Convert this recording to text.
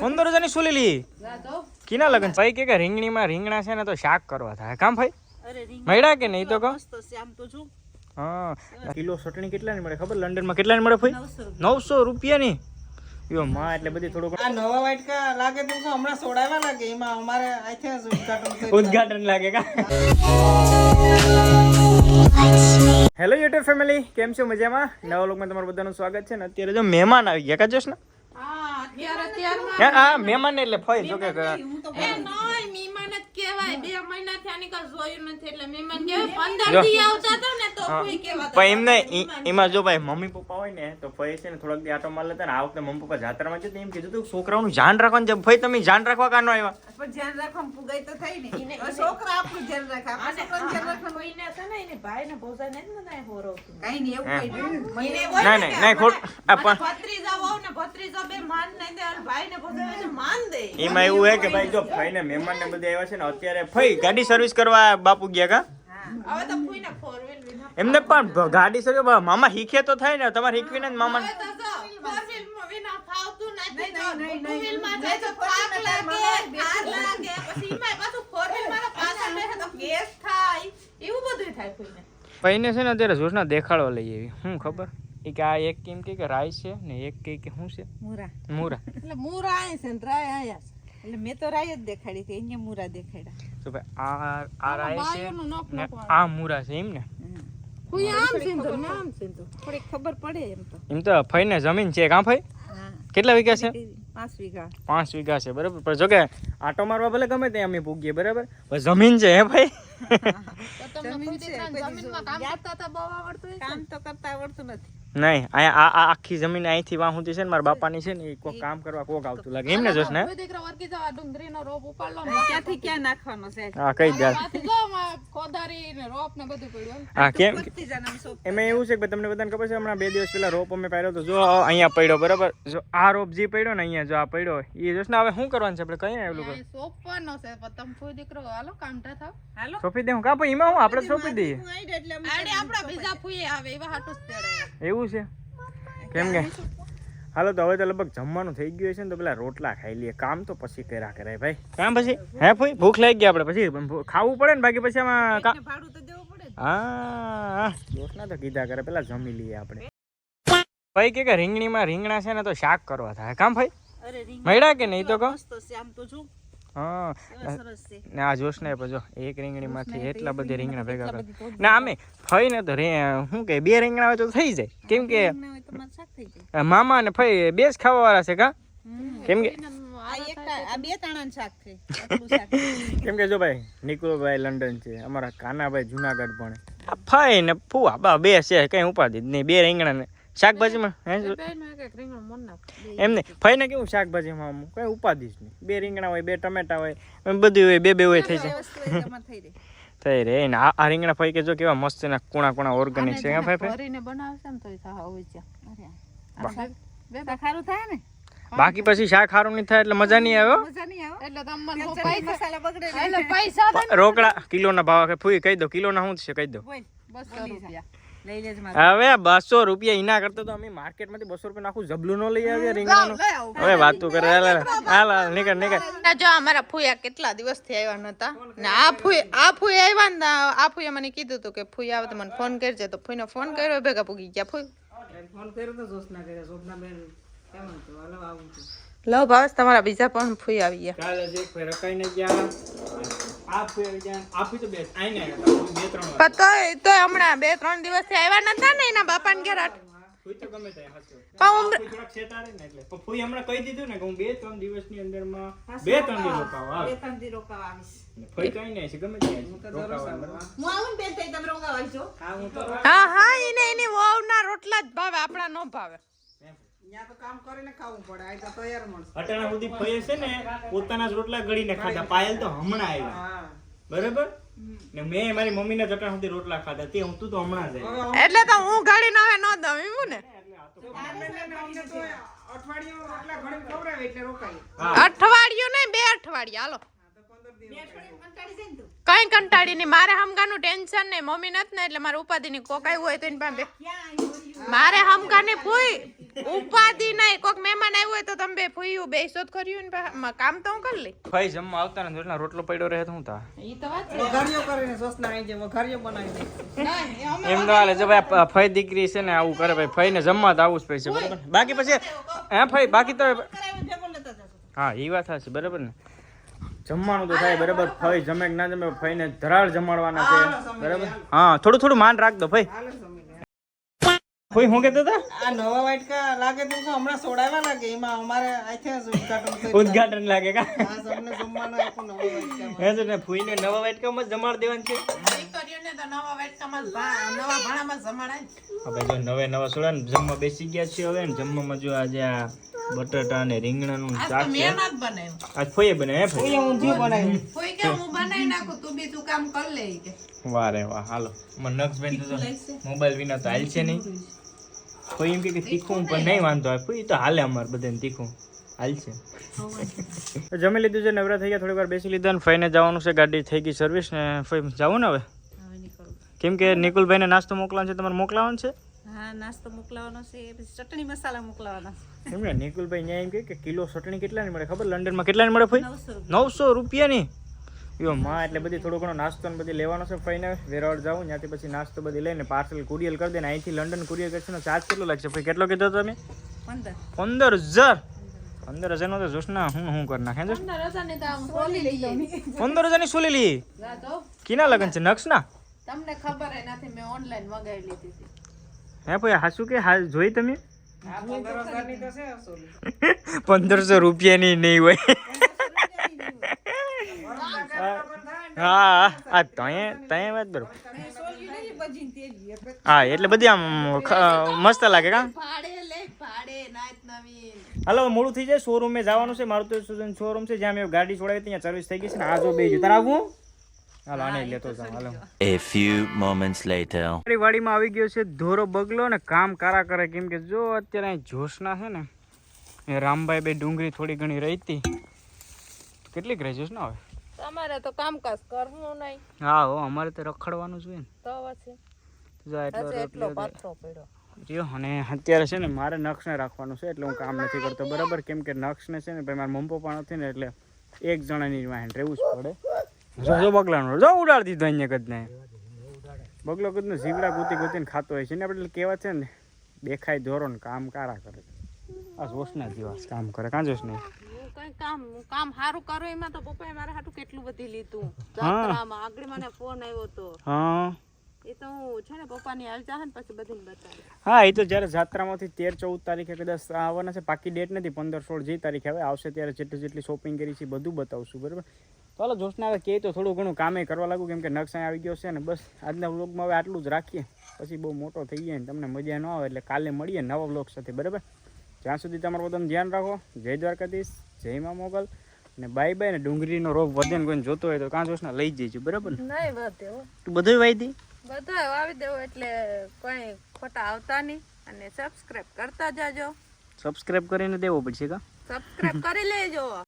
પંદર હજારની શું લીલી કીના લગન? ભાઈ કે રીંગણી રીંગણીમાં રીંગણા છે ને તો શાક કરવા થાય. કામ ભાઈ? મળ્યા કે નહીં તો કહો? હા. કિલો ચટણી કેટલાની મળે ખબર? લંડનમાં કેટલાની મળે ભાઈ? નવસો રૂપિયાની? યો માં એટલે બધી થોડુંક આ નવા વાટકા લાગે તો હમણાં સોડાવા લાગે? એમાં અમારે આથી જ ઉદઘાટન થયું. ઉદઘાટન લાગે કા? હેલો યુટ્યુબ ફેમિલી કેમ છો મજામાં? નવા લોકમાં તમારું બધાનું સ્વાગત છે ને અત્યારે જો મહેમાન આવી. ગયા કાજોશ ને? હે, મહેમાન એટલે ફઈ જો કે મહેમાન જ કહેવાય. બે મહિનાથી આની કાંઈ જોયું નથી એટલે મહેમાન કહેવાય. પંદર જો. આવતા હતા ને તો કોઈ કહેવાતા પણ એમને એમાં જો ભાઈ મમ્મી પપ્પા હોય ને તો ફઈ છે ને થોડાક દી આટો માર લેતા ને આ વખતે મમ્મી પપ્પા જાત્રામાં છે તો એમ કીધું તું છોકરાઓનું ધ્યાન રાખવાનું છે. ભાઈ તમે ધ્યાન રાખવા કાનો આવ્યા? પણ ધ્યાન રાખવામાં પુગાઈ તો થઈ ને. છોકરા આપણું ધ્યાન રાખે આપણે છોકરાનું ધ્યાન રાખવાનું. કોઈને છે ને એને ભાઈને ભોજાઈને જ બધાએ હોરવતું. કઈ નહીં એવું કઈ નહીં. નહીં હોય નહીં ખોટ પણ ભત્રીજા વહુ ને ભત્રીજો બે માન નહીં દે અને ભાઈને ભોજાવે ને માન દે. એમાં એવું હે કે ભાઈ જો ભાઈ ને. મહેમાન ને બધા આવ્યા છે ને અત્યારે ફઈ ગાડી સર્વિસ કરવા બાપુ ગયા કા? હવે તો કોઈને ફોર વ્હીલ વિના એમને પણ ગાડી સર મામા શીખે તો થાય ને તમારે શીખવીને જ મામા હવે તો જો four વિના ફાવતું નથી તો ટુ વ્હીલમાં જાય તો થાક લાગે થાક લાગે. પછી એમાંય પાછું ફોર વ્હીલમાં પાછળ બેસે તો ગેસ થાય. એવું બધું થાય કોઈને પૈને છે ને અત્યારે જોશના દેખાડવા લઈ આવી. શું ખબર? એ કે આ એક કેમ કે કે રાઈ છે ને એક કે કે શું છે? મૂરા. મૂરા. એટલે મૂરા આય છે ને રાય આયા છે. એટલે મેં તો રાય જ દેખાડી હતી અહીંયા મૂરા દેખાડ્યા. તો ભાઈ આ આ રાય છે ને આ મૂરા છે એમ ને? હું આમ સિંધુ ને આમ સિંધુ થોડી ખબર પડે એમ તો. એમ તો ફઈને જમીન છે કાં ફઈ? કેટલા વીઘા છે? પાંચ વીઘા. પાંચ વીઘા છે બરાબર. પણ જો કે આટો મારવા ભલે ગમે ત્યાં અમે પૂગીએ બરાબર? પણ જમીન છે હે ભાઈ તો જમીન છે, જમીનમાં કામ કરતા બહુ આવડતું કામ તો કરતા આવડતું નથી. નહીં અહીંયા આ આખી જમીન અહીંથી વાહ સુધી છે ને મારા બાપાની છે ને એ કોઈ કામ કરવા કોક આવતું લાગે. એમને જોશ ને? કોઈ વર્ગી જવા ડુંગળીનો રોપ ઉપાડલો ને. ક્યાંથી ક્યાં નાખવાનો છે? હા કઈ દે કોદારી ને રોપ ને બધું પડ્યું હા કેમ. એમાં એવું છે કે તમને બધાને ખબર છે હમણાં બે દિવસ પહેલા રોપ અમે પાડ્યો તો જો અહીંયા પડ્યો બરાબર? જો આ રોપ જે પડ્યો ને અહીંયા જો આ પડ્યો એ જોશ ને હવે શું કરવાનું છે આપણે? કઈ આવેલું એવું અહીં સોંપવાનો છે પણ કોઈ દીકરો હાલો કામટા થાવ. હાલો. સોંપી દે હું. કાં એમાં હું? આપણે સોપી દઈએ. આડે આપણા બીજા ફૂઈ આવે એવા હાટું તેડે. એવું છે? કેમ કે? હાલો તો હવે તો લગભગ જમવાનું થઈ ગયું છે ને તો પેલા રોટલા ખાઈ લઈએ. કામ તો પછી કર્યા કરાય ભાઈ. કામ પછી? હે ભાઈ? ભૂખ લાગી ગઈ આપણે પછી? ખાવું પડે ને બાકી પછી આમાં ભાડું તો દેવું પડે હા દોસ્તના તો કીધા કરે પેલા જમી લઈએ આપણે. ભાઈ કે કે રીંગણીમાં રીંગણા છે ને તો શાક કરવા થાય. કામ ભાઈ? મળ્યા કે નહીં તો કહો તો હા. કેવા સરસ છે. ને આ જોશ ને જો એક રીંગણીમાંથી એટલા બધી રીંગણા ભેગા કરે ના અમે ફઈ ને તો રે શું કે બે રીંગણા હોય તો થઈ જાય. કેમ કે મામા ને ફઈ બે જ ખાવા વાળા છે કા? કેમ કે. કેમ કે જો ભાઈ નિકુલભાઈ લંડન છે અમારા કાનાભાઈ જુનાગઢ પણ ફઈ ને ફુવા બા બે છે કઈ ઉપાધિ નહીં. બે રીંગણા ને શાકભાજીમાં. એમ નહીં. કેવું શાકભાજીમાં આમ? કઈ ઉપાધિ જ નહીં. બે રીંગણા હોય બે ટમેટા હોય બધું હોય બે બે હોય થઈ જાય. થઈ રહી. રે ને આ આ રીંગણા ફઈ કે જો કેવા મસ્ત એના કુણા કુણા ઓર્ગેનિક છે ફઈ ફઈ? ભરીને બનાવશે ને તોય થાવ હોય છે અરે આ શાક બે શાક થાય ને? બાકી પછી શાક સારું નહીં થાય એટલે મજા નહીં આવ્યો એટલે તમને ચટણી પૈસા મસાલા બગડે નહીં. એટલે પૈસા થાય રોકડા કિલોના ભાવ કે ફૂઈ કહી દો કિલોના શું છે કહી દો. બસો રૂપિયા. હવે બસો રૂપિયા એના કરતા તો અમે માર્કેટમાંથી બસો રૂપિયા આખું જબલું નો લઈ આવ્યા રીંગણાનું. હવે વાતું કરે હાલ નીકળ નીકળ. જો અમારા ફૂયા કેટલા દિવસથી આવ્યા નતા? ને આ ફૂઈ આ ફૂઈ આવ્યા ને આ ફૂઈએ મને કીધું હતું કે ફૂઈ આવે તો મને ફોન કરજે. તો ફૂઈને ફોન કર્યો ભેગા પૂગી ગયા. ફૂઈ. ફોન કર્યો તો જોશના કર્યા. શોભના બેન કેમ હતું? હાલો આવું લવ ભાવેશ તમારા બીજા પણ ફૂઈ આવી ગયા. કાલે જે કોઈ રકાઈને ગયા. તો બે આઈને આવ્યા હતા. બે ત્રણ વાર. પણ તોય તોય હમણાં બે ત્રણ દિવસથી આવ્યા નતા ને એના બાપાને ઘેર આટ- ફૂઈ તો ગમે ત્યાં હસો પણ ઉમર- ફૂઈ થોડાક શેતાડે ને એટલે. પણ ફૂઈ હમણાં કહી દીધું ને કે હું બે ત્રણ દિવસની અંદરમાં બે ત્રણ દિવસ રોકાવા બે આવે ત્રણ દી રોકાવા આવીશ. ને ફૂઈ કઈ નહીં છે ગમે ત્યાં રોકાવા આવે. હું આવું ને બેન તઈ તમે રોકાવા આવજો. હા હા હા એને એની વહુના રોટલા જ ભાવે આપણા નો ભાવે. ત્યાં તો કામ કરીને ખાવું પડે આ તો તૈયાર મળશે. અટાણા સુધી ફઈએ છે ને પોતાના જ રોટલા ગળીને ખાધા પાયલ તો હમણાં આવ્યા. બરાબર? ને મેં મારી મમ્મીને જ સુધી રોટલા ખાધા. તે હું તું તો હમણાં જ એટલે તો હું ગાડી આવે ન દઉં એવું ને? અઠવાડિયું રોટલા ઘણી ખવડાવે એટલે રોકાય. હા અઠવાડિયું નહીં બે અઠવાડિયા હાલો. કઈ કંટાળી નહીં. મારે હમગાનું ટેન્શન નહીં. મમ્મી નથી ને એટલે મારે ઉપાધિ ની કોકાઈ હોય તો એની પાસે મારે હમગાની ફૂઈ ઉપાધિ નહીં કોક મહેમાન આવ્યું હોય તો તમે બે ફૂયું બે શોધ કર્યું ને કામ તો હું કરી લઈ ભાઈ જમવા આવતા ને એટલે રોટલો પડ્યો રહે તો હું તા. ઈ તો વાત વઘારીઓ કરીને સોસના આવી જાય વઘારીઓ બનાવી દે. એમ તો હાલે જો ભાઈ ફઈ દીકરી છે ને આવું કરે ભાઈ ફઈને જમવા તો આવું જ પૈસે બરાબર બાકી પછી હે ફઈ બાકી તો હા એ વાત હશે બરાબર ને? જમવાનું તો થાય બરાબર. ફઈ જમે કે ના જમે ફઈને ધરાળ જમાડવાના છે બરાબર? હા થોડું થોડું માન રાખદો ફઈ. ફઈ હું કહેતો હતા આ નવા વાટકા લાગે તો હમણાં સોડાવ્યા લાગે? એમાં અમારે અહીંથી જ ઉદઘાટન લાગે કા? આ સૌને જમવાનું આપ્યું નવા વાટકા હે ને ફૂઈને નવા વાટકામાં જ જમાડ દેવાનું છે. દીકરીઓને તો નવા વાટકામાં નવા ભાણામાં જમાડાય હવે જો નવે નવા સોડા ને જમવા બેસી ગયા છે હવે ને જમવામાં જો આજે આ બટાટા ને રીંગણાનું આજ શાક છે. મેં જ બનાવ્યું. આજ ફોઈએ બને હે ઊંધિયું બનાવ્યું. ફોઈ કે હું બનાવી નાખું તું બીજું કામ કર લે કે. વારે વાહ હાલો. મને નક્ષબેન તો મોબાઈલ વિના તો હાલ છે નહીં. કોઈ એમ કે તીખું પણ નહીં. વાંધો આવે. કોઈ તો હાલે અમારે બધાને તીખું. હાલ છે. જમી લીધું છે નવરા થઈ ગયા થોડી વાર બેસી લીધા ને ફઈને જવાનું છે ગાડી થઈ ગઈ સર્વિસ ને ફઈ જવું ને હવે? કેમ કે નિકુલભાઈને નાસ્તો મોકલવાનો છે તમારે મોકલાવાનો છે? હા નાસ્તો મોકલાવાનો છે પછી ચટણી મસાલા મોકલાવાના. છે એમ ને નિકુલભાઈ એમ કહે કે કિલો ચટણી કેટલાની મળે? ખબર લંડનમાં કેટલાની મળે ફઈ? નવસો નવસો રૂપિયાની? યો માં એટલે બધી થોડો ઘણો નાસ્તો ને બધી લેવાનો છે ફઈને વેરાવળ જાઉં ત્યાંથી પછી નાસ્તો બધી લઈને પાર્સલ કુરિયર કરી દે ને અહીંથી લંડન કુરિયર કરશે ને ચાર્જ કેટલો લાગશે? ભાઈ કેટલો કીધો તમે? પંદર. પંદર હજાર? પંદર હજારનો તો જોશના હું હું કરી નાખે પંદર હજારની સોલી લીલી કીના લગન છે? નક્ષ ના તમને ખબર હે નથી મેં ઓનલાઈન મગાવી લીધી હતી. હે ભાઈ હાસુ કે? હા જોઈ તમે? પંદરસો રૂપિયાની નહીં હોય. હા આ તય તય વાત બરો હા એટલે બધી આમ ખ- મસ્ત લાગે કા? હલો લે ભાડે નાત નવીન. હાલો મોડું થઈ જાય શોરૂમે જવાનું છે. મારું તો શોરૂમ છે જ્યાં મેં ગાડી છોડાવી ત્યાં સર્વિસ થઈ ગઈ છે ને આ જો બે તારે આવું હાલો આને લેતો જાઉં હાલો. એ ફ્યુ મોમેન્ટ્સ લેટર મારી વાડીમાં આવી ગયો છે ધોરો બગલો ને કામ કારા કરે કેમ કે જો અત્યારે અહીં જોશના છે ને એ રામભાઈ બે ડુંગળી થોડી ઘણી રહી હતી. કેટલીક રહી જોશ ના હવે તમારે તો કામકાજ કરવું નહીં. હા હો અમારે તો રખડવાનું જ હોય ને. તો પછી? જો એટલો. પાથરો પડ્યો. રહ્યો અને અત્યારે છે ને મારે નક્ષને રાખવાનું છે એટલે હું કામ નથી કરતો. બરાબર કેમ કે નક્ષને છે ને ભાઈ મારા મમ્મી પપ્પા નથી ને એટલે એક જણાની વાહન રહેવું જ પડે. જો બગલાનો જો ઉડાડી દીધો અહીંયા કદને બગલો કદને જીવડા ગોતી ને ખાતો હોય છે ને આપણે કેવા છે ને દેખાય ધોરો ને કામ કારા કરે. આ જોશના દિવસ કામ કરે. કાં જોશ નહીં કઈ કામ હું કામ સારું કરો એમાં તો પપ્પાએ મારા હાટું કેટલું બધી લીધું. જાત્રામાં આગળ મને ફોન આવ્યો તો. હા. એ તો હું છે ને પપ્પાની હાલ ચાહે ને પછી બતાવી હા એ તો જ્યારે જાત્રામાંથી તેર ચૌદ તારીખે કદાચ આવવાના છે પાકી ડેટ નથી પંદર સોળ જે તારીખે આવે આવશે ત્યારે જેટલી જેટલી શોપિંગ કરી છે બધું બતાવશું બરાબર? ચાલો જોશના હવે કે તો થોડું ઘણું કામે કરવા લાગુ કેમ કે નકશા આવી ગયો છે ને બસ આજના વ્લોગમાં હવે આટલું જ રાખીએ. પછી બહુ મોટો થઈ જાય ને તમને મજા ન આવે એટલે કાલે મળીએ નવા વ્લોગ સાથે બરાબર? જ્યાં સુધી તમારું બધાનું ધ્યાન રાખો જય દ્વારકાધીશ. જય મા મોગલ અને બાય બાય ને ડુંગળીનો રોપ વધે ને કોઈને જોતો હોય તો કાં જોશના લઈ જઈજો જઈશું બરાબર ને? નહીં વધે હો. તું બધું વાઈ દી? બધા વાવી દેવો એટલે કોઈ ખોટા આવતા નહીં અને સબસ્ક્રાઇબ કરતા જાજો. સબસ્ક્રાઇબ કરીને દેવો પડશે કા? સબસ્ક્રાઇબ કરી લેજો.